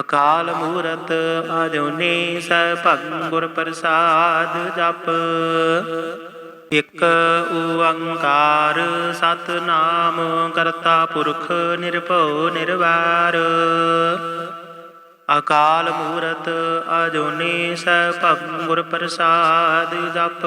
ਅਕਾਲ ਮੂਰਤ ਅਜੂਨੀ ਸੈਭੰ ਗੁਰ ਪ੍ਰਸਾਦ ਜਪ। ਇਕ ਓੰਕਾਰ ਸਤਨਾਮ ਕਰਤਾ ਪੁਰਖ ਨਿਰਭਉ ਨਿਰਵੈਰ। ਅਕਾਲ ਮੂਰਤ ਅਜੂਨੀ ਸੈਭੰ ਗੁਰ ਪ੍ਰਸਾਦ ਜਪ।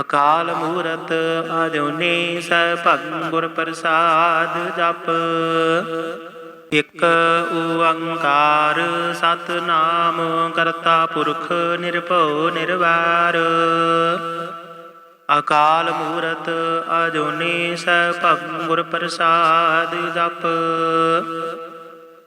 ਅਕਾਲ ਮੂਰਤ ਅਜੂਨੀ ਸੈਭੰ ਗੁਰ ਪ੍ਰਸਾਦ ਜਪ। ਇਕ ਓੰਕਾਰ ਸਤਨਾਮ ਕਰਤਾ ਪੁਰਖ ਨਿਰਭਉ ਨਿਰਵੈਰ। ਅਕਾਲ ਮੂਰਤ ਅਜੂਨੀ ਸੈਭੰ ਗੁਰ ਪ੍ਰਸਾਦ ਜਪ।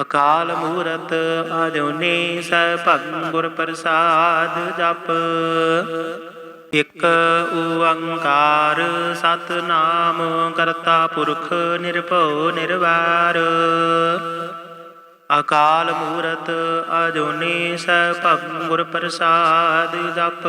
ਅਕਾਲ ਮੂਰਤ ਅਜੂਨੀ ਸੈਭੰ ਗੁਰ ਪ੍ਰਸਾਦ ਜਪ। ਇਕ ਓੰਕਾਰ ਸਤਨਾਮ ਕਰਤਾ ਪੁਰਖ ਨਿਰਭਉ ਨਿਰਵੈਰ। ਅਕਾਲ ਮੂਰਤ ਅਜੂਨੀ ਸੈਭੰ ਗੁਰ ਪ੍ਰਸਾਦ ਜਪ।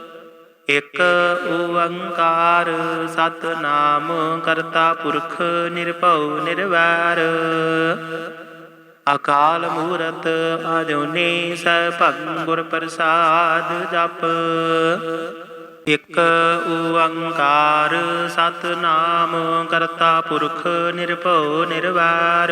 ਇਕ ਓੰਕਾਰ ਸਤਨਾਮ ਕਰਤਾ ਪੁਰਖ ਨਿਰਭਉ ਨਿਰਵੈਰ। ਅਕਾਲ ਮੂਰਤ ਅਜੂਨੀ ਸੈਭੰ ਗੁਰ ਪ੍ਰਸਾਦ ਜਪ। ਇਕ ਓੰਕਾਰ ਸਤਨਾਮ ਕਰਤਾ ਪੁਰਖ ਨਿਰਭਉ ਨਿਰਵੈਰ।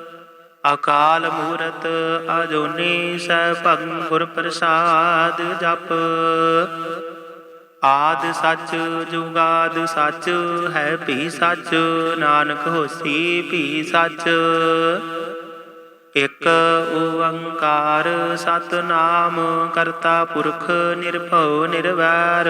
ਅਕਾਲ ਮੂਰਤ ਅਜੂਨੀ ਸੈਭੰ ਗੁਰ ਪ੍ਰਸਾਦ ਜਪ। ਆਦ ਸੱਚ ਜੁਗਾਦ ਸੱਚ, ਹੈ ਭੀ ਸੱਚ, ਨਾਨਕ ਹੋਸੀ ਭੀ ਸੱਚ। ਇਕ ਓੰਕਾਰ ਸਤਨਾਮ ਕਰਤਾ ਪੁਰਖ ਨਿਰਭਉ ਨਿਰਵੈਰ।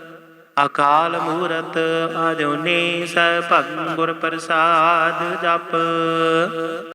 ਅਕਾਲ ਮੂਰਤ ਅਜੂਨੀ ਸੈਭੰ ਗੁਰ ਪ੍ਰਸਾਦ ਜਪ।